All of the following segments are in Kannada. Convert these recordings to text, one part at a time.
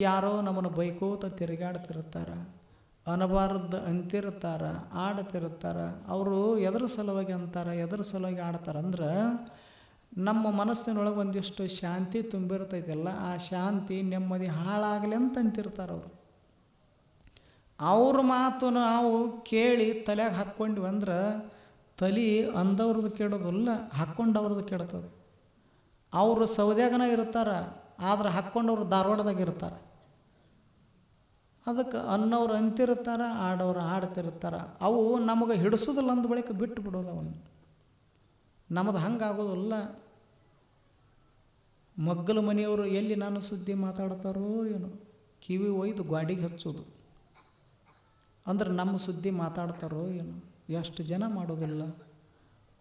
ಯಾರೋ ನಮ್ಮನ್ನು ಬೈಕೋತ ತಿರುಗಾಡ್ತಿರ್ತಾರ ಅನಬಾರ್ದು ಅಂತಿರ್ತಾರ ಆಡ್ತಿರ್ತಾರ ಅವರು ಎದ್ರ ಸಲುವಾಗಿ ಅಂತಾರೆ, ಎದ್ರ ಸಲುವಾಗಿ ಆಡ್ತಾರೆ ಅಂದ್ರೆ ನಮ್ಮ ಮನಸ್ಸಿನೊಳಗೆ ಒಂದಿಷ್ಟು ಶಾಂತಿ ತುಂಬಿರ್ತೈತಲ್ಲ, ಆ ಶಾಂತಿ ನೆಮ್ಮದಿ ಹಾಳಾಗಲಿ ಅಂತ ಅಂತಿರ್ತಾರೆ ಅವರು. ಅವ್ರ ಮಾತು ನಾವು ಕೇಳಿ ತಲೆಗೆ ಹಾಕ್ಕೊಂಡ್ವಿ ಅಂದ್ರೆ ತಲೆ ಅಂದವ್ರದ್ದು ಕೆಡೋದಲ್ಲ ಹಾಕ್ಕೊಂಡವ್ರದ್ದು ಕೆಡ್ತದೆ. ಅವರು ಸೌದ್ಯಾಗನ ಇರ್ತಾರೆ, ಆದ್ರೆ ಹಾಕ್ಕೊಂಡವ್ರು ಧಾರವಾಡದಾಗ ಇರ್ತಾರೆ. ಅದಕ್ಕೆ ಅನ್ನೋರು ಅಂತಿರ್ತಾರೆ ಆಡೋರು ಹಾಡ್ತಿರ್ತಾರೆ ಅವು ನಮಗೆ ಹಿಡಿಸೋದಿಲ್ಲ ಅಂದ ಬಳಿಕ ಬಿಟ್ಟು ಬಿಡೋದು ಅವನು. ನಮ್ಮದು ಹಂಗಾಗೋದಿಲ್ಲ. ಮಗ್ಗಲ ಮನೆಯವರು ಎಲ್ಲಿ ನಾನು ಸುದ್ದಿ ಮಾತಾಡ್ತಾರೋ ಏನು. ಕಿವಿ ಒಯ್ದು ಗಾಡಿಗೆ ಹಚ್ಚೋದು. ಅಂದ್ರೆ ನಮ್ಮ ಸುದ್ದಿ ಮಾತಾಡ್ತಾರೋ ಏನು. ಎಷ್ಟು ಜನ ಮಾಡೋದಿಲ್ಲ.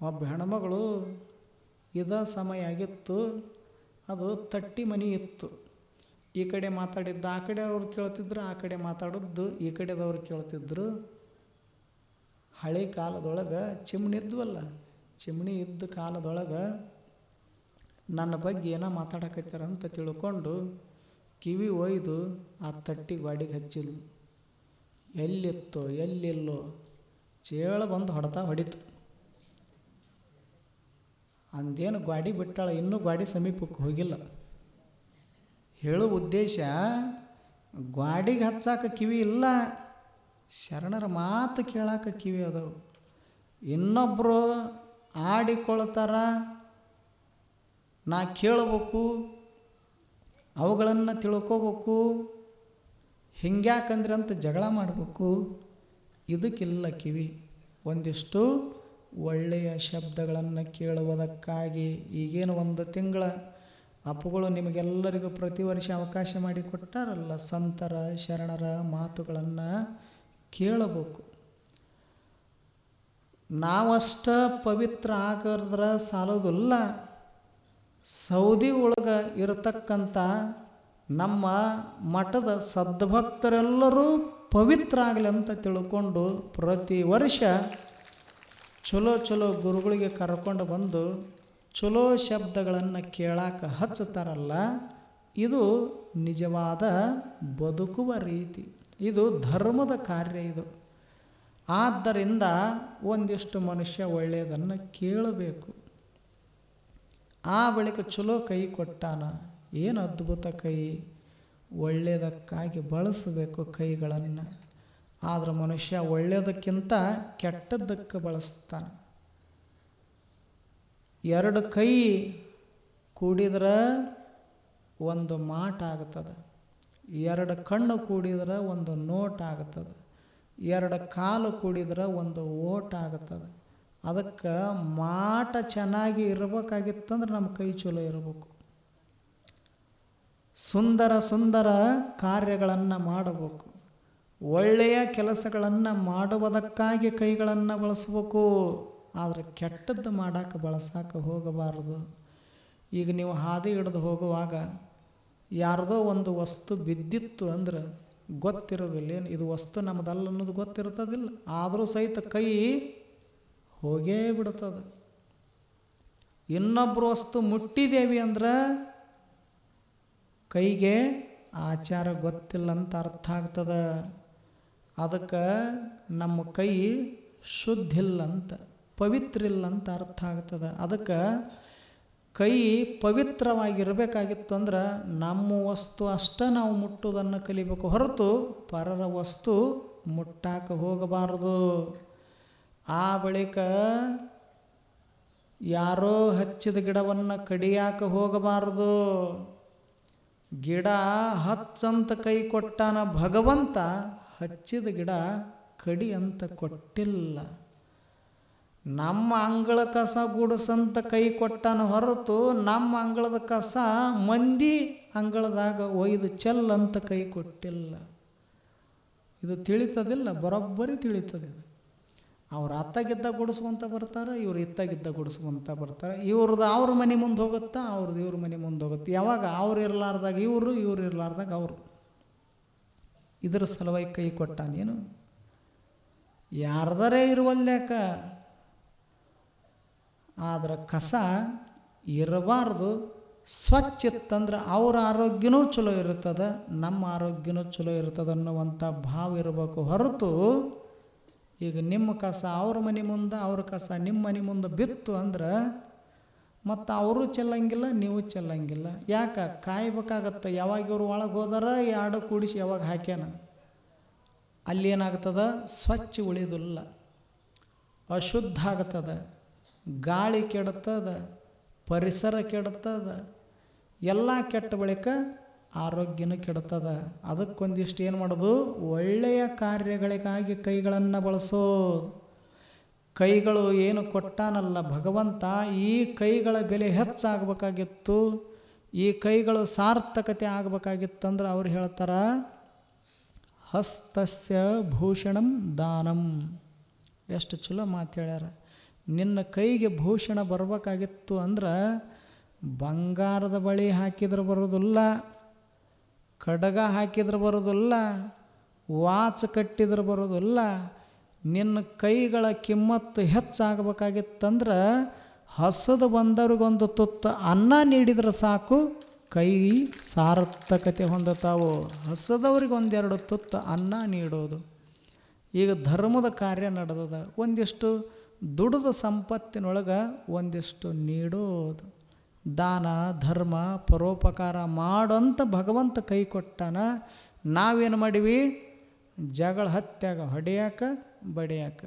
ಒಬ್ಬ ಹೆಣ್ಮಗಳು ಇದ ಸಮಯ ಆಗಿತ್ತು. ಅದು ತಟ್ಟಿ ಮನೆ ಇತ್ತು. ಈ ಕಡೆ ಮಾತಾಡಿದ್ದು, ಆ ಕಡೆ ಅವ್ರು ಕೇಳ್ತಿದ್ರು, ಆ ಕಡೆ ಮಾತಾಡೋದು ಈ ಕಡೆದವ್ರು ಕೇಳ್ತಿದ್ರು. ಹಳೆ ಕಾಲದೊಳಗೆ ಚಿಮ್ಣಿ ಇದ್ವಲ್ಲ ಚಿಮ್ಣಿ ಇದ್ದ ಕಾಲದೊಳಗೆ ನನ್ನ ಬಗ್ಗೆ ಏನೋ ಮಾತಾಡಕತ್ತಾರ ಅಂತ ತಿಳ್ಕೊಂಡು ಕಿವಿ ಒಯ್ದು ಆ ತಟ್ಟಿ ಗಾಡಿಗೆ ಹಚ್ಚಿದ್ಲು. ಎಲ್ಲಿತ್ತೋ, ಎಲ್ಲಿಲ್ಲೋ, ಚೇಳ ಬಂದು ಹೊಡೆತಾ ಹೊಡಿತು. ಅಂದೇನು ಗಾಡಿ ಬಿಟ್ಟಾಳ, ಇನ್ನೂ ಗಾಡಿ ಸಮೀಪಕ್ಕೆ ಹೋಗಿಲ್ಲ. ಹೇಳೋ ಉದ್ದೇಶ ಗ್ವಾಡಿಗೆ ಹಚ್ಚಾಕ ಕಿವಿ ಇಲ್ಲ, ಶರಣರ ಮಾತು ಕೇಳಾಕ ಕಿವಿ ಅದಾವು. ಇನ್ನೊಬ್ಬರು ಆಡಿಕೊಳ್ತಾರ, ನಾ ಕೇಳಬೇಕು, ಅವುಗಳನ್ನು ತಿಳ್ಕೋಬೇಕು, ಹಿಂಗ್ಯಾಕಂದ್ರೆ ಅಂತ ಜಗಳ ಮಾಡಬೇಕು, ಇದಕ್ಕಿಲ್ಲ ಕಿವಿ. ಒಂದಿಷ್ಟು ಒಳ್ಳೆಯ ಶಬ್ದಗಳನ್ನು ಕೇಳುವುದಕ್ಕಾಗಿ ಈಗೇನು ಒಂದು ತಿಂಗಳ ಅಪ್ಪುಗಳು ನಿಮಗೆಲ್ಲರಿಗೂ ಪ್ರತಿ ವರ್ಷ ಅವಕಾಶ ಮಾಡಿ ಕೊಟ್ಟಾರಲ್ಲ ಸಂತರ, ಶರಣರ ಮಾತುಗಳನ್ನು ಕೇಳಬೇಕು. ನಾವಷ್ಟ ಪವಿತ್ರ ಆಗದ್ರ ಸಾಲೋದಿಲ್ಲ. ಸೌದಿ ಒಳಗೆ ಇರತಕ್ಕಂಥ ನಮ್ಮ ಮಠದ ಸದ್ಭಕ್ತರೆಲ್ಲರೂ ಪವಿತ್ರ ಆಗಲಿ ಅಂತ ತಿಳ್ಕೊಂಡು ಪ್ರತಿ ವರ್ಷ ಚಲೋ ಚಲೋ ಗುರುಗಳಿಗೆ ಕರ್ಕೊಂಡು ಬಂದು ಚಲೋ ಶಬ್ದಗಳನ್ನು ಕೇಳಾಕ ಹಚ್ಚುತ್ತಾರಲ್ಲ, ಇದು ನಿಜವಾದ ಬದುಕುವ ರೀತಿ. ಇದು ಧರ್ಮದ ಕಾರ್ಯ ಇದು. ಆದ್ದರಿಂದ ಒಂದಿಷ್ಟು ಮನುಷ್ಯ ಒಳ್ಳೆಯದನ್ನು ಕೇಳಬೇಕು. ಆ ಬಳಿಕ ಚಲೋ ಕೈ ಕೊಟ್ಟಾನ, ಏನು ಅದ್ಭುತ ಕೈ, ಒಳ್ಳೆಯದಕ್ಕಾಗಿ ಬಳಸಬೇಕು ಕೈಗಳನ್ನು. ಆದರೆ ಮನುಷ್ಯ ಒಳ್ಳೆಯದಕ್ಕಿಂತ ಕೆಟ್ಟದ್ದಕ್ಕೆ ಬಳಸ್ತಾನೆ. ಎರಡು ಕೈ ಕೂಡಿದ್ರೆ ಒಂದು ಮಾಟ ಆಗ್ತದೆ. ಎರಡು ಕಣ್ಣು ಕೂಡಿದ್ರೆ ಒಂದು ನೋಟ್ ಆಗ್ತದೆ. ಎರಡು ಕಾಲು ಕೂಡಿದ್ರೆ ಒಂದು ಓಟ ಆಗ್ತದೆ. ಅದಕ್ಕೆ ಮಾಟ ಚೆನ್ನಾಗಿ ಇರಬೇಕಾಗಿತ್ತಂದ್ರೆ ನಮ್ಮ ಕೈ ಚಲೋ ಇರಬೇಕು. ಸುಂದರ ಸುಂದರ ಕಾರ್ಯಗಳನ್ನು ಮಾಡಬೇಕು. ಒಳ್ಳೆಯ ಕೆಲಸಗಳನ್ನು ಮಾಡುವುದಕ್ಕಾಗಿ ಕೈಗಳನ್ನು ಬಳಸ್ಬೇಕು. ಆದರೆ ಕೆಟ್ಟದ್ದು ಮಾಡೋಕೆ ಬಳಸಕ್ಕೆ ಹೋಗಬಾರದು. ಈಗ ನೀವು ಹಾದಿ ಹಿಡಿದು ಹೋಗುವಾಗ ಯಾರದೋ ಒಂದು ವಸ್ತು ಬಿದ್ದಿತ್ತು ಅಂದ್ರೆ ಗೊತ್ತಿರೋದಿಲ್ಲ. ಏನು ಇದು ವಸ್ತು ನಮ್ಮದಲ್ಲ ಅನ್ನೋದು ಗೊತ್ತಿರ್ತದಿಲ್ಲ. ಆದರೂ ಸಹಿತ ಕೈ ಹೋಗೇ ಬಿಡ್ತದೆ. ಇನ್ನೊಬ್ಬರು ವಸ್ತು ಮುಟ್ಟಿದೇವಿ ಅಂದ್ರೆ ಕೈಗೆ ಆಚಾರ ಗೊತ್ತಿಲ್ಲ ಅಂತ ಅರ್ಥ ಆಗ್ತದೆ. ಅದಕ್ಕೆ ನಮ್ಮ ಕೈ ಶುದ್ಧಿಲ್ಲ ಅಂತ. ಪವಿತ್ರ ಇಲ್ಲ ಅಂತ ಅರ್ಥ ಆಗ್ತದೆ. ಅದಕ್ಕೆ ಕೈ ಪವಿತ್ರವಾಗಿರಬೇಕಾಗಿತ್ತು ಅಂದ್ರೆ ನಮ್ಮ ವಸ್ತು ಅಷ್ಟೇ ನಾವು ಮುಟ್ಟುವುದನ್ನು ಕಲಿಬೇಕು. ಹೊರತು ಪರರ ವಸ್ತು ಮುಟ್ಟಾಕ ಹೋಗಬಾರದು. ಆ ಬಳಿಕ ಯಾರೋ ಹಚ್ಚಿದ ಗಿಡವನ್ನು ಕಡಿಯಾಕ ಹೋಗಬಾರದು. ಗಿಡ ಹಚ್ಚಂತ ಕೈ ಕೊಟ್ಟಾನ ಭಗವಂತ, ಹಚ್ಚಿದ ಗಿಡ ಕಡಿ ಅಂತ ಕೊಟ್ಟಿಲ್ಲ. ನಮ್ಮ ಅಂಗಳ ಕಸ ಗುಡಿಸಂತ ಕೈ ಕೊಟ್ಟನ ಹೊರತು ನಮ್ಮ ಅಂಗಳದ ಕಸ ಮಂದಿ ಅಂಗಳದಾಗ ಒಯ್ದು ಚೆಲ್ಲಂತ ಕೈ ಕೊಟ್ಟಿಲ್ಲ. ಇದು ತಿಳಿತದಿಲ್ಲ, ಬರೋಬ್ಬರಿ ತಿಳಿತದೆ ಇದು ಅವ್ರು ಅತ್ತಾಗಿದ್ದ ಗುಡಿಸ್ಕೊಂತ ಬರ್ತಾರೆ, ಇವ್ರು ಇತ್ತಾಗಿದ್ದ ಗುಡಿಸ್ಕೊಂತ ಬರ್ತಾರೆ. ಇವ್ರದ್ದು ಅವ್ರ ಮನೆ ಮುಂದೆ ಹೋಗುತ್ತಾ, ಅವ್ರದ್ದು ಇವ್ರ ಮನೆ ಮುಂದೆ ಹೋಗುತ್ತೆ. ಯಾವಾಗ ಅವ್ರು ಇರಲಾರ್ದಾಗ ಇವರು, ಇವ್ರು ಇರಲಾರ್ದಾಗ ಅವರು. ಇದರ ಸಲುವಾಗಿ ಕೈ ಕೊಟ್ಟ ನೀನು ಯಾರ್ದರೇ ಇರುವಲ್ಯಾಕ ಆದ್ರೆ ಕಸ ಇರಬಾರ್ದು. ಸ್ವಚ್ಛ ಇತ್ತಂದ್ರೆ ಅವ್ರ ಆರೋಗ್ಯನೂ ಚಲೋ ಇರ್ತದೆ, ನಮ್ಮ ಆರೋಗ್ಯನೂ ಚಲೋ ಇರ್ತದೆ ಅನ್ನುವಂಥ ಭಾವ ಇರಬೇಕು ಹೊರತು ಈಗ ನಿಮ್ಮ ಕಸ ಅವ್ರ ಮನೆ ಮುಂದೆ, ಅವ್ರ ಕಸ ನಿಮ್ಮ ಮನೆ ಮುಂದೆ ಬಿತ್ತು ಅಂದ್ರೆ ಮತ್ತು ಅವರು ಚೆಲ್ಲಂಗಿಲ್ಲ, ನೀವು ಚೆಲ್ಲಂಗಿಲ್ಲ. ಯಾಕೆ? ಕಾಯ್ಬೇಕಾಗತ್ತೆ. ಯಾವಾಗ ಇವರು ಒಳಗೆ ಹೋದಾರ, ಎರಡು ಕೂಡಿಸಿ ಯಾವಾಗ ಹಾಕ್ಯಾನ? ಅಲ್ಲಿ ಏನಾಗ್ತದ? ಸ್ವಚ್ಛ ಉಳಿದಿಲ್ಲ. ಅಶುದ್ಧ ಆಗ್ತದ. ಗಾಳಿ ಕೆಡುತ್ತದ, ಪರಿಸರ ಕೆಡುತ್ತದ, ಎಲ್ಲ ಕೆಟ್ಟ ಬಳಿಕ ಆರೋಗ್ಯನೂ ಕೆಡುತ್ತದ. ಅದಕ್ಕೊಂದಿಷ್ಟು ಏನು ಮಾಡೋದು? ಒಳ್ಳೆಯ ಕಾರ್ಯಗಳಿಗಾಗಿ ಕೈಗಳನ್ನು ಬಳಸೋದು. ಕೈಗಳು ಏನು ಕೊಟ್ಟಾನಲ್ಲ ಭಗವಂತ, ಈ ಕೈಗಳ ಬೆಲೆ ಹೆಚ್ಚಾಗಬೇಕಾಗಿತ್ತು. ಈ ಕೈಗಳು ಸಾರ್ಥಕತೆ ಆಗಬೇಕಾಗಿತ್ತಂದ್ರೆ ಅವ್ರು ಹೇಳ್ತಾರ, ಹಸ್ತಸ್ಯ ಭೂಷಣಂ ದಾನಂ. ಎಷ್ಟು ಚಲೋ ಮಾತು ಹೇಳ್ಯಾರ. ನಿನ್ನ ಕೈಗೆ ಭೂಷಣ ಬರಬೇಕಾಗಿತ್ತು ಅಂದ್ರೆ ಬಂಗಾರದ ಬಳಿ ಹಾಕಿದ್ರೆ ಬರೋದಿಲ್ಲ ಖಡಗ ಹಾಕಿದ್ರೆ ಬರೋದಿಲ್ಲ, ವಾಚ್ ಕಟ್ಟಿದ್ರೆ ಬರೋದಿಲ್ಲ, ನಿನ್ನ ಕೈಗಳ ಕಿಮ್ಮತ್ತು ಹೆಚ್ಚಾಗಬೇಕಾಗಿತ್ತಂದ್ರೆ ಹಸದು ಬಂದವ್ರಿಗೊಂದು ತುತ್ತು ಅನ್ನ ನೀಡಿದ್ರೆ ಸಾಕು, ಕೈ ಸಾರ್ಥಕತೆ ಹೊಂದುತ್ತಾವು. ಹಸದವ್ರಿಗೊಂದೆರಡು ತುತ್ತು ಅನ್ನ ನೀಡೋದು. ಈಗ ಧರ್ಮದ ಕಾರ್ಯ ನಡೆದದ. ಒಂದಿಷ್ಟು ದುಡಿದ ಸಂಪತ್ತಿನೊಳಗೆ ಒಂದಿಷ್ಟು ನೀಡೋದು. ದಾನ, ಧರ್ಮ, ಪರೋಪಕಾರ ಮಾಡಂತ ಭಗವಂತ ಕೈ ಕೊಟ್ಟಾನ, ನಾವೇನು ಮಾಡಿವಿ? ಜಗಳ ಹತ್ಯಾಗ ಹೊಡೆಯಾಕ, ಬಡಿಯಾಕ.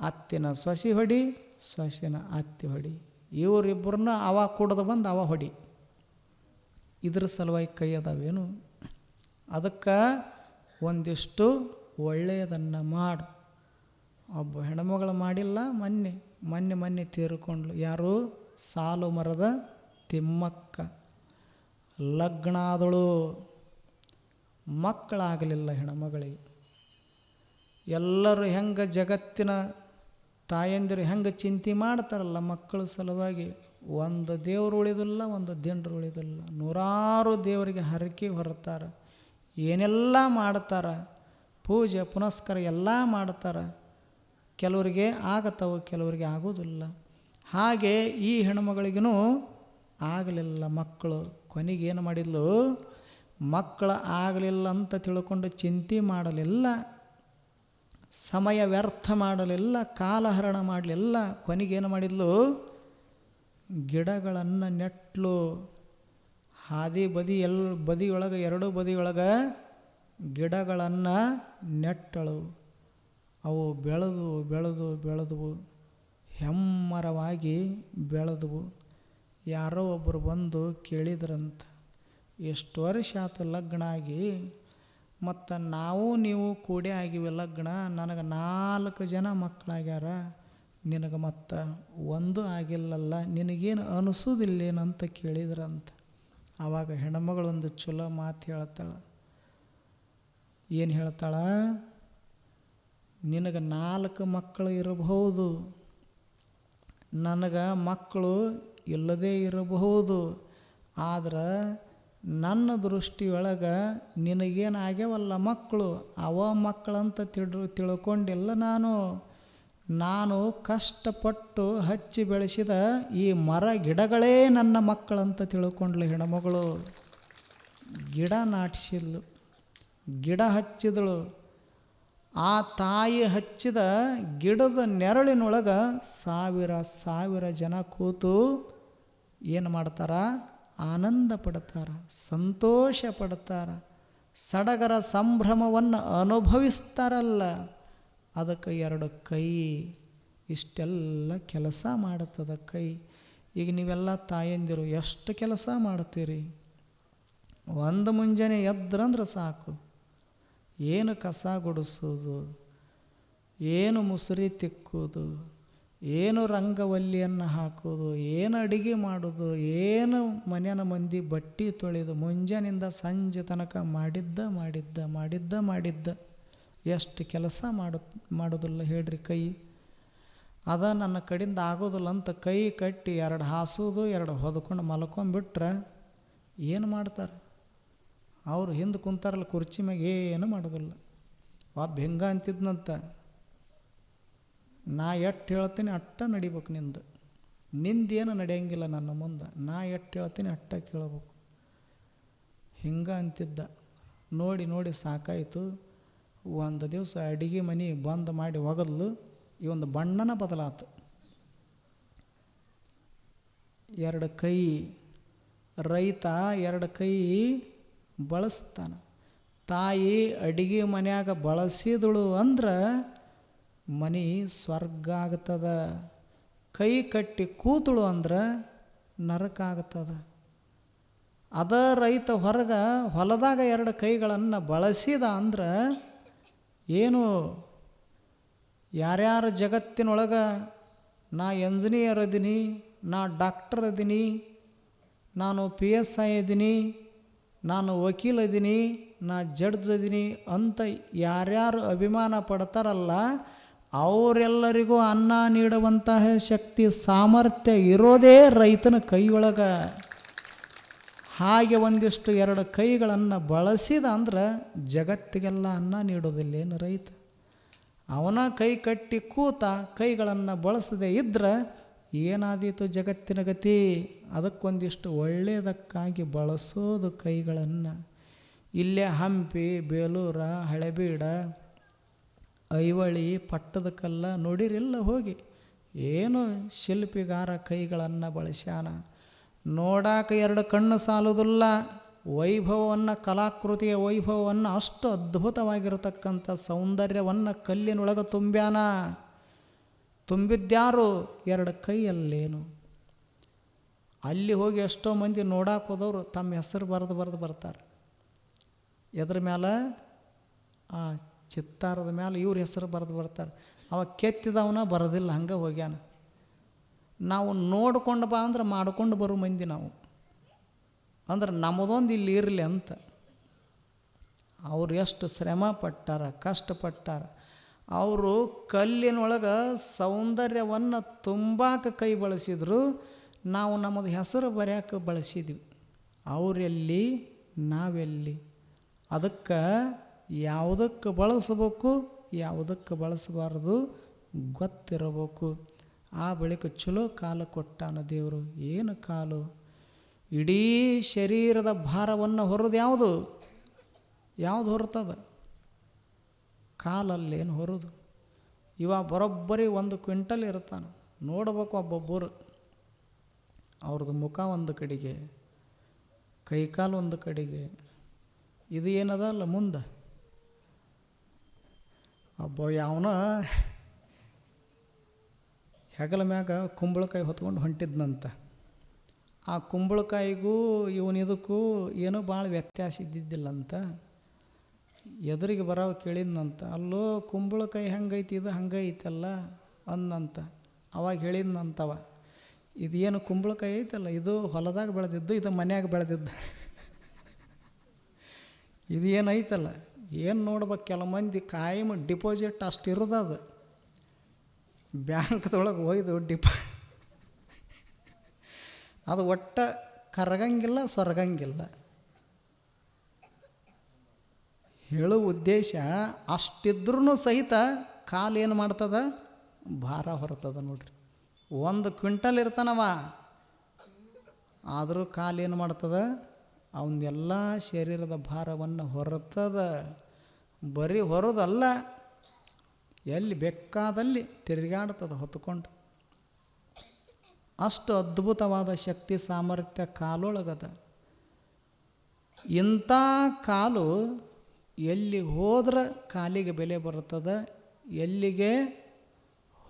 ಅತ್ತಿನ ಸೊಸಿ ಹೊಡಿ, ಸೊಸಿನ ಅತ್ತಿ ಹೊಡಿ. ಇವರಿಬ್ಬರನ್ನ ಅವ ಕುಡ್ದು ಬಂದು ಅವ ಹೊಡಿ. ಇದ್ರ ಸಲುವಾಗಿ ಕೈ ಅದಾವೇನು? ಅದಕ್ಕೆ ಒಂದಿಷ್ಟು ಒಳ್ಳೆಯದನ್ನು ಮಾಡು. ಒಬ್ಬ ಹೆಣ್ಮಗಳು ಮಾಡಿಲ್ಲ, ಮೊನ್ನೆ ಮೊನ್ನೆ ಮೊನ್ನೆ ತೀರ್ಕೊಂಡ್ಲು. ಯಾರು? ಸಾಲು ಮರದ ತಿಮ್ಮಕ್ಕ. ಲಗ್ನ ಆದಳು ಮಕ್ಕಳಾಗಲಿಲ್ಲ ಹೆಣ್ಮಗಳಿಗೆ. ಎಲ್ಲರೂ ಹೆಂಗೆ ಜಗತ್ತಿನ ತಾಯಂದಿರು ಹೆಂಗೆ ಚಿಂತೆ ಮಾಡ್ತಾರಲ್ಲ ಮಕ್ಕಳ ಸಲುವಾಗಿ. ಒಂದು ದೇವರು ಉಳಿದಿಲ್ಲ, ಒಂದು ದಿಂಡ್ರು ಉಳಿದಿಲ್ಲ. ನೂರಾರು ದೇವರಿಗೆ ಹರಕೆ ಹೊರತಾರೆ ಏನೆಲ್ಲ ಮಾಡ್ತಾರೆ? ಪೂಜೆ, ಪುನಸ್ಕಾರ ಎಲ್ಲ ಮಾಡ್ತಾರೆ. ಕೆಲವರಿಗೆ ಆಗತ್ತವು ಕೆಲವರಿಗೆ ಆಗೋದಿಲ್ಲ ಹಾಗೆ ಈ ಹೆಣ್ಮಗಳಿಗೂ ಆಗಲಿಲ್ಲ. ಮಕ್ಕಳು ಕೊನೆಗೆ ಮಾಡಿದ್ಲು? ಮಕ್ಕಳು ಆಗಲಿಲ್ಲ ಅಂತ ತಿಳ್ಕೊಂಡು ಚಿಂತೆ ಮಾಡಲಿಲ್ಲ. ಸಮಯ ವ್ಯರ್ಥ ಮಾಡಲಿಲ್ಲ. ಕಾಲಹರಣ ಮಾಡಲಿಲ್ಲ. ಕೊನೆಗೇನು ಮಾಡಿದ್ಲು? ಗಿಡಗಳನ್ನು ನೆಟ್ಲು. ಹಾದಿ ಬದಿ ಎಲ್ ಬದಿಯೊಳಗೆ, ಎರಡು ಬದಿಯೊಳಗೆ ಗಿಡಗಳನ್ನು ನೆಟ್ಟಳು. ಅವು ಬೆಳೆದು ಬೆಳೆದು, ಬೆಳೆದವು. ಹೆಮ್ಮರವಾಗಿ ಬೆಳೆದವು. ಯಾರೋ ಒಬ್ಬರು ಬಂದು ಕೇಳಿದ್ರಂತ, ಎಷ್ಟು ವರ್ಷ ಆತು ಲಗ್ನ ಆಗಿ? ಮತ್ತು ನಾವು ನೀವು ಕೂಡಿ ಆಗಿವೆ ಲಗ್ನ? ನನಗೆ ನಾಲ್ಕು ಜನ ಮಕ್ಕಳಾಗ್ಯಾರ. ನಿನಗೆ ಮತ್ತು ಒಂದು ಆಗಿಲ್ಲಲ್ಲ, ನಿನಗೇನು ಅನಿಸೋದಿಲ್ಲೇನಂತ ಕೇಳಿದ್ರಂತ. ಆವಾಗ ಹೆಣ್ಮಗಳೊಂದು ಚಲೋ ಮಾತು ಹೇಳ್ತಾಳೆ. ಏನು ಹೇಳ್ತಾಳ? ನಿನಗೆ ನಾಲ್ಕು ಮಕ್ಕಳು ಇರಬಹುದು. ನನಗೆ ಮಕ್ಕಳು ಇಲ್ಲದೇ ಇರಬಹುದು. ಆದ್ರೆ ನನ್ನ ದೃಷ್ಟಿಯೊಳಗೆ ನಿನಗೇನು ಆಗ್ಯಾವಲ್ಲ ಮಕ್ಕಳು? ಅವ ಮಕ್ಕಳಂತ ತಿಳ್ ತಿಳ್ಕೊಂಡಿಲ್ಲ ನಾನು. ನಾನು ಕಷ್ಟಪಟ್ಟು ಹಚ್ಚಿ ಬೆಳೆಸಿದ ಈ ಮರ ಗಿಡಗಳೇ ನನ್ನ ಮಕ್ಕಳಂತ ತಿಳ್ಕೊಂಡ್ಲು ಹೆಣ್ಮಗಳು. ಗಿಡ ನಾಟಿಸಿದ್ಲು. ಗಿಡ ಹಚ್ಚಿದಳು. ಆ ತಾಯಿ ಹಚ್ಚಿದ ಗಿಡದ ನೆರಳಿನೊಳಗೆ ಸಾವಿರ ಸಾವಿರ ಜನ ಕೂತು ಏನು ಮಾಡ್ತಾರ? ಆನಂದ ಪಡ್ತಾರ, ಸಂತೋಷ ಪಡ್ತಾರ, ಸಡಗರ ಸಂಭ್ರಮವನ್ನು ಅನುಭವಿಸ್ತಾರಲ್ಲ. ಅದಕ್ಕೆ ಎರಡು ಕೈ, ಇಷ್ಟೆಲ್ಲ ಕೆಲಸ ಮಾಡುತ್ತದ ಕೈ. ಈಗ ನೀವೆಲ್ಲ ತಾಯಂದಿರು, ಎಷ್ಟು ಕೆಲಸ ಮಾಡ್ತೀರಿ ಒಂದು ಮುಂಜಾನೆ ಎದ್ರಂದ್ರೆ ಸಾಕು. ಏನು ಕಸ ಗುಡಿಸೋದು, ಏನು ಮುಸುರಿ ತಿಕ್ಕೋದು ಏನು ರಂಗವಲ್ಲಿಯನ್ನು ಹಾಕೋದು ಏನು ಅಡಿಗೆ ಮಾಡೋದು ಏನು ಮನೆಯ ಮಂದಿ ಬಟ್ಟೆ ತೊಳೆದು ಮುಂಜಾನಿಂದ ಸಂಜೆ ತನಕ ಮಾಡಿದ್ದ ಮಾಡಿದ್ದ ಮಾಡಿದ್ದ ಮಾಡಿದ್ದ. ಎಷ್ಟು ಕೆಲಸ ಮಾಡು, ಮಾಡೋದಿಲ್ಲ ಹೇಳ್ರಿ ಕೈ. ಅದ ನನ್ನ ಕಡಿಂದ ಆಗೋದಿಲ್ಲ ಅಂತ ಕೈ ಕಟ್ಟಿ ಎರಡು ಹಾಸೋದು, ಎರಡು ಹೊದ್ಕೊಂಡು ಮಲ್ಕೊಂಬಿಟ್ರೆ ಏನು ಮಾಡ್ತಾರೆ? ಅವ್ರು ಹಿಂದೆ ಕುಂತಾರಲ್ಲ, ಕುರ್ಚಿ ಮ್ಯಾಗ ಏನು ಮಾಡೋದಿಲ್ಲ. ಒಬ್ಬ ಹೆಂಗ ಅಂತಿದ್ನಂತ. ನಾ ಎಷ್ಟು ಹೇಳ್ತೀನಿ ಅಟ್ಟ ನಡಿಬೇಕು ನಿಂದು. ನಿಂದೇನು ನಡೆಯಂಗಿಲ್ಲ ನನ್ನ ಮುಂದೆ. ನಾ ಎಷ್ಟು ಹೇಳ್ತೀನಿ ಅಟ್ಟ ಕೇಳಬೇಕು. ಹಿಂಗ ಅಂತಿದ್ದ. ನೋಡಿ ನೋಡಿ ಸಾಕಾಯಿತು. ಒಂದು ದಿವಸ ಅಡಿಗೆ ಮನೆ ಬಂದ್ ಮಾಡಿ ಒಗದ್ಲು, ಈ ಒಂದು ಬಣ್ಣನ ಬದಲಾತು. ಎರಡು ಕೈ ರೈತ, ಎರಡು ಕೈ ಬಳಸ್ತಾನ. ತಾಯಿ ಅಡಿಗೆ ಮನ್ಯಾಗ ಬಳಸಿದಳು ಅಂದ್ರೆ ಮನೆ ಸ್ವರ್ಗ ಆಗ್ತದ. ಕೈ ಕಟ್ಟಿ ಕೂತಳು ಅಂದ್ರೆ ನರಕ ಆಗ್ತದ. ಅದ ರೈತ ಹೊರಗ ಹೊಲದಾಗ ಎರಡು ಕೈಗಳನ್ನು ಬಳಸಿದ ಅಂದ್ರೆ ಏನು? ಯಾರ್ಯಾರ ಜಗತ್ತಿನೊಳಗೆ ನಾ ಎಂಜಿನಿಯರ್ ಅದೀನಿ, ನಾ ಡಾಕ್ಟರ್ ಅದೀನಿ, ನಾನು ಪಿ ಎಸ್ ಐ ಇದ್ದೀನಿ ನಾನು ವಕೀಲ ಇದ್ದೀನಿ, ನಾ ಜಡ್ಜ್ ಅದೀನಿ ಅಂತ ಯಾರ್ಯಾರು ಅಭಿಮಾನ ಪಡ್ತಾರಲ್ಲ, ಅವರೆಲ್ಲರಿಗೂ ಅನ್ನ ನೀಡುವಂತಹ ಶಕ್ತಿ, ಸಾಮರ್ಥ್ಯ ಇರೋದೇ ರೈತನ ಕೈಯೊಳಗೆ ಹಾಗೆ ಒಂದಿಷ್ಟು ಎರಡು ಕೈಗಳನ್ನು ಬಳಸಿದ ಅಂದ್ರೆ ಜಗತ್ತಿಗೆಲ್ಲ ಅನ್ನ ನೀಡೋದಿಲ್ಲ ಏನು ರೈತ? ಅವನ ಕೈ ಕಟ್ಟಿ ಕೂತ ಕೈಗಳನ್ನು ಬಳಸದೇ ಇದ್ರೆ ಏನಾದೀತು ಜಗತ್ತಿನ ಗತಿ? ಅದಕ್ಕೊಂದಿಷ್ಟು ಒಳ್ಳೆಯದಕ್ಕಾಗಿ ಬಳಸೋದು ಕೈಗಳನ್ನು. ಇಲ್ಲೇ ಹಂಪಿ, ಬೇಲೂರ, ಹಳೆಬೀಡ, ಐವಳಿ ಪಟ್ಟದಕಲ್ಲ ನೋಡಿರಿಲ್ಲ ಹೋಗಿ. ಏನು ಶಿಲ್ಪಿಗಾರ ಕೈಗಳನ್ನು ಬಳಸ್ಯಾನ? ನೋಡಾಕ ಎರಡು ಕಣ್ಣು ಸಾಲುದಿಲ್ಲ. ವೈಭವವನ್ನು, ಕಲಾಕೃತಿಯ ವೈಭವವನ್ನು ಅಷ್ಟು ಅದ್ಭುತವಾಗಿರತಕ್ಕಂಥ ಸೌಂದರ್ಯವನ್ನು ಕಲ್ಲಿನೊಳಗೆ ತುಂಬ್ಯಾನ? ತುಂಬಿದ್ಯಾರು ಎರಡು ಕೈಯಲ್ಲೇನು? ಅಲ್ಲಿ ಹೋಗಿ ಎಷ್ಟೋ ಮಂದಿ ನೋಡಕ್ಕೆ ಹೋದವರು ತಮ್ಮ ಹೆಸರು ಬರೆದು ಬರೆದು ಬರ್ತಾರೆ. ಎದ್ರ ಮೇಲೆ ಆ ಚಿತ್ತಾರದ ಮೇಲೆ ಇವ್ರ ಹೆಸರು ಬರೆದು ಬರ್ತಾರೆ. ಅವ ಕೆತ್ತಿದವನ ಬರೋದಿಲ್ಲ, ಹಂಗೆ ಹೋಗ್ಯಾನ. ನಾವು ನೋಡ್ಕೊಂಡು ಬಾ ಅಂದ್ರೆ ಮಾಡ್ಕೊಂಡು ಬರೋ ಮಂದಿ ನಾವು. ಅಂದ್ರೆ ನಮ್ಮದೊಂದು ಇಲ್ಲಿ ಇರಲಿ ಅಂತ. ಅವ್ರು ಎಷ್ಟು ಶ್ರಮ ಪಟ್ಟಾರ ಕಷ್ಟಪಟ್ಟಾರ. ಅವರು ಕಲ್ಲಿನೊಳಗೆ ಸೌಂದರ್ಯವನ್ನು ತುಂಬಾಕ ಕೈ ಬಳಸಿದ್ರು. ನಾವು ನಮ್ಮದು ಹೆಸರು ಬರೆಯೋಕೆ ಬಳಸಿದ್ವಿ. ಅವರೆಲ್ಲಿ, ನಾವೆಲ್ಲಿ, ಅದಕ್ಕೆ ಯಾವುದಕ್ಕೆ ಬಳಸಬೇಕು, ಯಾವುದಕ್ಕೆ ಬಳಸಬಾರ್ದು ಗೊತ್ತಿರಬೇಕು. ಆ ಬಳಿಕ ಚಲೋ ಕಾಲು ಕೊಟ್ಟಾನ ದೇವರು. ಏನು ಕಾಲು? ಇಡೀ ಶರೀರದ ಭಾರವನ್ನು ಹೊರದು ಯಾವುದು ಯಾವುದು ಹೊರತದ? ಕಾಲಲ್ಲೇನು ಹೊರದು? ಇವ ಬರೋಬ್ಬರಿ ಒಂದು ಕ್ವಿಂಟಲ್ ಇರ್ತಾನೆ ನೋಡ್ಬೇಕು ಒಬ್ಬೊಬ್ಬರು. ಅವ್ರದ್ದು ಮುಖ ಒಂದು ಕಡೆಗೆ, ಕೈಕಾಲು ಒಂದು ಕಡೆಗೆ. ಇದು ಏನದ ಅಲ್ಲ ಮುಂದೆ? ಒಬ್ಬ ಯಾವನ ಹೆಗಲ ಮ್ಯಾಗ ಕುಂಬಳಕಾಯಿ ಹೊತ್ಕೊಂಡು ಹೊಂಟಿದ್ನಂತ. ಆ ಕುಂಬಳಕಾಯಿಗೂ ಇವನಿದಕ್ಕೂ ಏನೂ ಭಾಳ ವ್ಯತ್ಯಾಸ ಇದ್ದಿದ್ದಿಲ್ಲಂತ. ಎದುರಿಗೆ ಬರೋ ಕೇಳಿದ್ನಂತ, ಅಲ್ಲೋ ಕುಂಬಳಕಾಯಿ ಹೆಂಗೈತಿ, ಇದು ಹಂಗೈತಲ್ಲ ಅಂದಂತ ಅವಾಗ ಹೇಳಿದ್ನಂತವ, ಇದೇನು ಕುಂಬಳಕಾಯಿ ಐತಲ್ಲ, ಇದು ಹೊಲದಾಗ ಬೆಳೆದಿದ್ದು, ಇದು ಮನ್ಯಾಗ ಬೆಳೆದಿದ್ದು. ಇದು ಏನೈತಲ್ಲ ಏನು ನೋಡ್ಬೇಕು, ಕೆಲ ಮಂದಿ ಕಾಯಂ ಡಿಪಾಸಿಟ್ ಅಷ್ಟು ಇರೋದದು ಬ್ಯಾಂಕ್ದೊಳಗೆ ಒಯ್ದು ಡಿಪ, ಅದು ಒಟ್ಟ ಕರಗಂಗಿಲ್ಲ ಸೊರಗಂಗಿಲ್ಲ ಹೇಳೋ ಉದ್ದೇಶ ಅಷ್ಟಿದ್ರೂ ಸಹಿತ ಕಾಲು ಏನು ಮಾಡ್ತದ? ಭಾರ ಹೊರತದ ನೋಡ್ರಿ. ಒಂದು ಕ್ವಿಂಟಲ್ ಇರ್ತಾನವ. ಆದರೂ ಕಾಲು ಏನು ಮಾಡ್ತದ? ಅವನ್ನೆಲ್ಲ ಶರೀರದ ಭಾರವನ್ನು ಹೊರತದ. ಬರೀ ಹೊರೋದಲ್ಲ, ಎಲ್ಲಿ ಬೇಕಾದಲ್ಲಿ ತಿರುಗಾಡ್ತದ ಹೊತ್ಕೊಂಡು. ಅಷ್ಟು ಅದ್ಭುತವಾದ ಶಕ್ತಿ ಸಾಮರ್ಥ್ಯ ಕಾಲೊಳಗದ. ಇಂಥ ಕಾಲು ಎಲ್ಲಿ ಹೋದ್ರೆ ಕಾಲಿಗೆ ಬೆಲೆ ಬರ್ತದೆ, ಎಲ್ಲಿಗೆ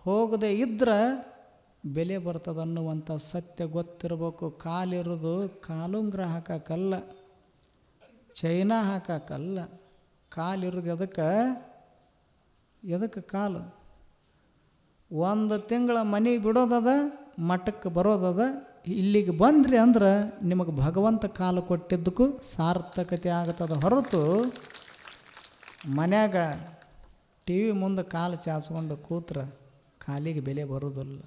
ಹೋಗದೆ ಇದ್ರೆ ಬೆಲೆ ಬರ್ತದೆ ಅನ್ನುವಂಥ ಸತ್ಯ ಗೊತ್ತಿರಬೇಕು. ಕಾಲಿರೋದು ಕಾಲುಂಗ್ರ ಹಾಕಕ್ಕಲ್ಲ ಚೈನಾ ಹಾಕಕ್ಕಲ್ಲ ಕಾಲಿರೋದು ಎದಕ್ಕೆ ಎದಕ್ಕೆ ಕಾಲು? ಒಂದು ತಿಂಗಳ ಮನೆ ಬಿಡೋದದ, ಮಠಕ್ಕೆ ಬರೋದದ, ಇಲ್ಲಿಗೆ ಬಂದ್ರಿ ಅಂದ್ರೆ ನಿಮಗೆ ಭಗವಂತ ಕಾಲು ಕೊಟ್ಟಿದ್ದಕ್ಕೂ ಸಾರ್ಥಕತೆ ಆಗ್ತದ ಹೊರತು ಮನ್ಯಾಗ ಟಿ ವಿ ಮುಂದೆ ಕಾಲು ಚಾಚ್ಕೊಂಡು ಕೂತ್ರೆ ಕಾಲಿಗೆ ಬೆಲೆ ಬರೋದಿಲ್ಲ.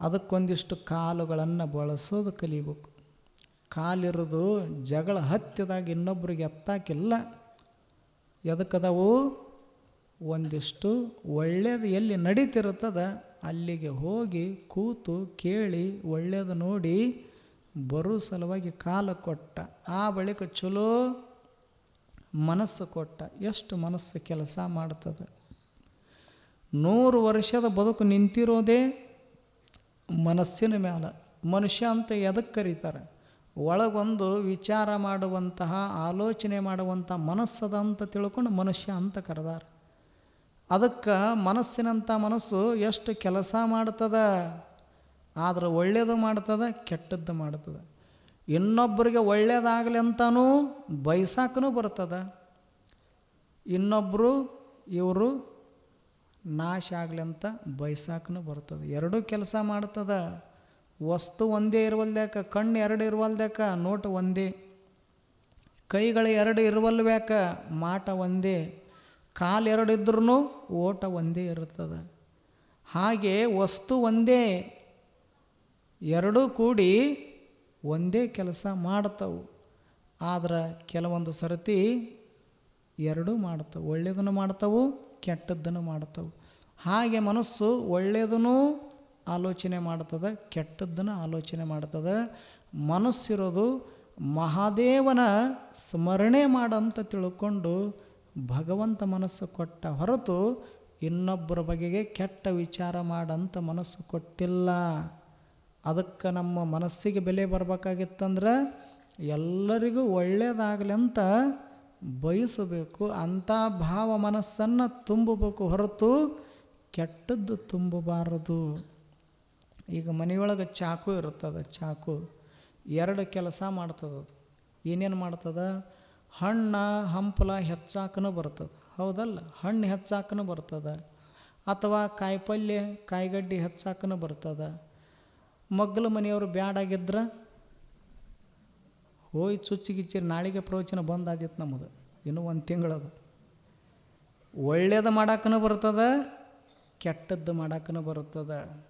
ಅದಕ್ಕೊಂದಿಷ್ಟು ಕಾಲುಗಳನ್ನು ಬಳಸೋದು ಕಲಿಬೇಕು. ಕಾಲಿರೋದು ಜಗಳ ಹತ್ತಿದಾಗ ಇನ್ನೊಬ್ರಿಗೆ ಎತ್ತಾಕಿಲ್ಲ. ಎದಕ್ಕದವು ಒಂದಿಷ್ಟು ಒಳ್ಳೇದು ಎಲ್ಲಿ ನಡೀತಿರುತ್ತದ ಅಲ್ಲಿಗೆ ಹೋಗಿ ಕೂತು ಕೇಳಿ ಒಳ್ಳೇದು ನೋಡಿ ಬರೋ ಸಲುವಾಗಿ ಕಾಲು ಕೊಟ್ಟ. ಆ ಬಳಿಕ ಚಲೋ ಮನಸ್ಸು ಕೊಟ್ಟ ಎಷ್ಟು ಮನಸ್ಸು ಕೆಲಸ ಮಾಡ್ತದೆ. ನೂರು ವರ್ಷದ ಬದುಕು ನಿಂತಿರೋದೇ ಮನಸ್ಸಿನ ಮೇಲೆ ಮನುಷ್ಯ ಅಂತ ಎದಕ್ಕೆ ಕರೀತಾರೆ? ಒಳಗೊಂದು ವಿಚಾರ ಮಾಡುವಂತಹ, ಆಲೋಚನೆ ಮಾಡುವಂಥ ಮನಸ್ಸದ ಅಂತ ತಿಳ್ಕೊಂಡು ಮನುಷ್ಯ ಅಂತ ಕರೆದಾರ. ಅದಕ್ಕೆ ಮನಸ್ಸಿನಂಥ ಮನಸ್ಸು ಎಷ್ಟು ಕೆಲಸ ಮಾಡ್ತದ? ಆದ್ರೆ ಒಳ್ಳೆಯದು ಮಾಡ್ತದ, ಕೆಟ್ಟದ್ದು ಮಾಡ್ತದ. ಇನ್ನೊಬ್ಬರಿಗೆ ಒಳ್ಳೆಯದಾಗಲಿ ಅಂತನೂ ಬೈಸಾಕನೂ ಬರ್ತದ. ಇನ್ನೊಬ್ಬರು ಇವರು ನಾಶ ಆಗಲಿ ಅಂತ ಬೈಸಾಕನೂ ಬರ್ತದೆ. ಎರಡೂ ಕೆಲಸ ಮಾಡ್ತದ. ವಸ್ತು ಒಂದೇ ಇರುವಲ್ದ್ಯಾಕ, ಕಣ್ಣು ಎರಡು ಇರುವಲ್ದ್ಯಾಕ, ನೋಟು ಒಂದೇ. ಕೈಗಳು ಎರಡು ಇರುವಲ್ವ್ಯಾಕ ಮಾಟ ಒಂದೇ. ಕಾಲು ಎರಡು ಇದ್ರೂ ಓಟ ಒಂದೇ ಇರುತ್ತದೆ ಹಾಗೆ ವಸ್ತು ಒಂದೇ. ಎರಡೂ ಕೂಡಿ ಒಂದೇ ಕೆಲಸ ಮಾಡ್ತಾವು ಆದ್ರೆ ಕೆಲವೊಂದು ಸರತಿ ಎರಡೂ ಮಾಡ್ತಾವೆ ಒಳ್ಳೆಯದನ್ನು ಮಾಡ್ತಾವು ಕೆಟ್ಟದ್ದನ್ನು ಮಾಡ್ತವು ಹಾಗೆ ಮನಸ್ಸು ಒಳ್ಳೆಯದನ್ನು ಆಲೋಚನೆ ಮಾಡ್ತದೆ ಕೆಟ್ಟದ್ದನ್ನು ಆಲೋಚನೆ ಮಾಡ್ತದೆ ಮನಸ್ಸಿರೋದು ಮಹಾದೇವನ ಸ್ಮರಣೆ ಮಾಡಂತ ತಿಳ್ಕೊಂಡು ಭಗವಂತ ಮನಸ್ಸು ಕೊಟ್ಟ ಹೊರತು ಇನ್ನೊಬ್ಬರ ಬಗೆಗೆ ಕೆಟ್ಟ ವಿಚಾರ ಮಾಡಂತ ಮನಸ್ಸು ಕೊಟ್ಟಿಲ್ಲ. ಅದಕ್ಕೆ ನಮ್ಮ ಮನಸ್ಸಿಗೆ ಬೆಲೆ ಬರ್ಬೇಕಾಗಿತ್ತಂದ್ರೆ ಎಲ್ಲರಿಗೂ ಒಳ್ಳೆಯದಾಗಲಿ ಅಂತ ಬಯಸಬೇಕು, ಅಂಥ ಭಾವ ಮನಸ್ಸನ್ನು ತುಂಬಬೇಕು ಹೊರತು ಕೆಟ್ಟದ್ದು ತುಂಬಬಾರದು. ಈಗ ಮನೆಯೊಳಗೆ ಚಾಕು ಇರುತ್ತದೆ, ಚಾಕು ಎರಡು ಕೆಲಸ ಮಾಡ್ತದೆ ಅದು. ಏನೇನು ಮಾಡ್ತದ? ಹಣ್ಣ ಹಂಪಲ ಹೆಚ್ಚಾಕನೂ ಬರ್ತದೆ. ಹೌದಲ್ಲ? ಹಣ್ಣು ಹೆಚ್ಚಾಕನೂ ಬರ್ತದೆ. ಅಥವಾ ಕಾಯಿಪಲ್ಯ, ಕಾಯಿಗಡ್ಡೆ ಹೆಚ್ಚಾಕನೂ ಬರ್ತದೆ. ಮಗ್ಗಲ ಮನೆಯವರು ಬ್ಯಾಡಾಗಿದ್ರೆ ಹೋಯ್ ಚುಚ್ಚಿಗಿಚ್ಚಿರಿ ನಾಳೆಗೆ ಪ್ರವಚನ ಬಂದಾದಿತ್ತು ನಮ್ಮದು ಇನ್ನೂ ಒಂದು ತಿಂಗಳದು ಒಳ್ಳೇದು ಮಾಡಕ್ಕೂ ಬರ್ತದ, ಕೆಟ್ಟದ್ದು ಮಾಡಕ್ಕೂ ಬರ್ತದ.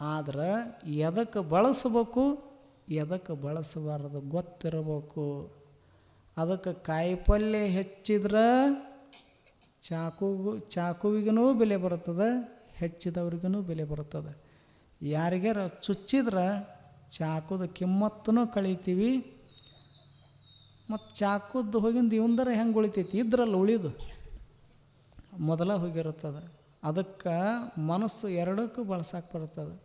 ಆದ್ರೆ ಎದಕ್ಕೆ ಬಳಸ್ಬೇಕು ಎದಕ್ಕೆ ಬಳಸಬಾರದು ಗೊತ್ತಿರಬೇಕು. ಅದಕ್ಕೆ ಕಾಯಿಪಲ್ಯ ಹೆಚ್ಚಿದ್ರೆ ಚಾಕು ಚಾಕುವಿಗೂ ಬೆಲೆ ಬರುತ್ತದೆ ಹೆಚ್ಚಿದವ್ರಿಗೂ ಬೆಲೆ ಬರ್ತದೆ. ಯಾರಿಗಾರ ಚುಚ್ಚಿದ್ರೆ ಚಾಕುದ ಕಿಮ್ಮತ್ತೂ ಕಳಿತೀವಿ. ಮತ್ತು ಚಾಕುದ್ದು ಹೋಗಿಂದ ಇವಂದರ ಹೆಂಗೆ ಉಳಿತೈತಿ? ಇದ್ರಲ್ಲಿ ಉಳಿದು. ಮೊದಲ ಹೋಗಿರುತ್ತದೆ. ಅದಕ್ಕೆ ಮನಸ್ಸು ಎರಡಕ್ಕೂ ಬಳಸಕ್ಕೆ ಬರ್ತದೆ